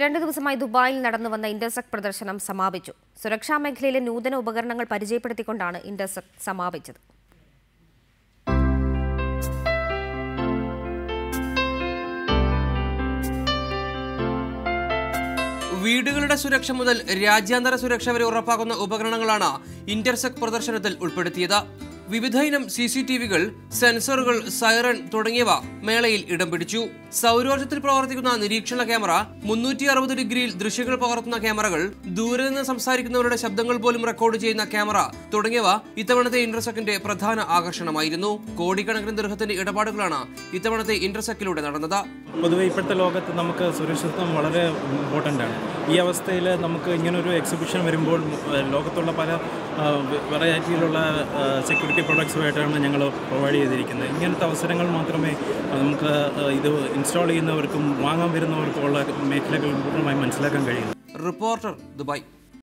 രണ്ടു ദിവസമായി ദുബായിൽ നടന്നു വന്ന ഇന്റർസെക് പ്രദർശനം സമാപിച്ചു. സുരക്ഷാ മേഖലയിലെ നൂതന ഉപകരണങ്ങൾ പരിചയപ്പെടുത്തിക്കൊണ്ടാണ് ഇന്റർസെക് സമാപിച്ചത്. വീടുകളുടെ സുരക്ഷ മുതൽ രാജ്യാന്തര സുരക്ഷ വരെ ഉറപ്പാക്കുന്ന ഉപകരണങ്ങളാണ് ഇന്റർസെക് പ്രദർശനത്തിൽ ഉൾപ്പെടുത്തിയത്. വിവിധ ഇനം സി സി ടി വികൾ സെൻസറുകൾ സൈറൺ തുടങ്ങിയവ മേളയിൽ ഇടം പിടിച്ചു. സൗരോർജത്തിൽ പ്രവർത്തിക്കുന്ന നിരീക്ഷണ ക്യാമറ മുന്നൂറ്റി അറുപത് ഡിഗ്രിയിൽ ദൃശ്യങ്ങൾ പകർത്തുന്ന ക്യാമറകൾ ദൂരെ നിന്ന് സംസാരിക്കുന്നവരുടെ ശബ്ദങ്ങൾ പോലും റെക്കോർഡ് ചെയ്യുന്ന ക്യാമറ തുടങ്ങിയവ ഇത്തവണത്തെ ഇന്റർസെക്കിന്റെ പ്രധാന ആകർഷണമായിരുന്നു. കോടിക്കണക്കിന് ദൃഹത്തിന്റെ ഇടപാടുകളാണ് ഇത്തവണത്തെ ഇന്റർസെക്കിലൂടെ നടന്നത്. പൊതുവെ ഇപ്പോഴത്തെ ലോകത്ത് നമുക്ക് സുരക്ഷിതത്വം വളരെ ഇമ്പോർട്ടന്റ് ആണ്. ഈ അവസ്ഥയിൽ നമുക്ക് ഇങ്ങനൊരു എക്സിബിഷൻ വരുമ്പോൾ ലോകത്തുള്ള പല വെറൈറ്റിയിലുള്ള സെക്യൂരിറ്റി പ്രൊഡക്ട്സുമായിട്ടാണ് ഞങ്ങൾ പ്രൊവൈഡ് ചെയ്തിരിക്കുന്നത്. ഇങ്ങനത്തെ അവസരങ്ങൾ മാത്രമേ നമുക്ക് ഇത് ഇൻസ്റ്റാൾ ചെയ്യുന്നവർക്കും വാങ്ങാൻ വരുന്നവർക്കും ഉള്ള മേഖലകൾ പൂർണമായും മനസ്സിലാക്കാൻ കഴിയുന്നു റിപ്പോർട്ടർ ദുബായ്.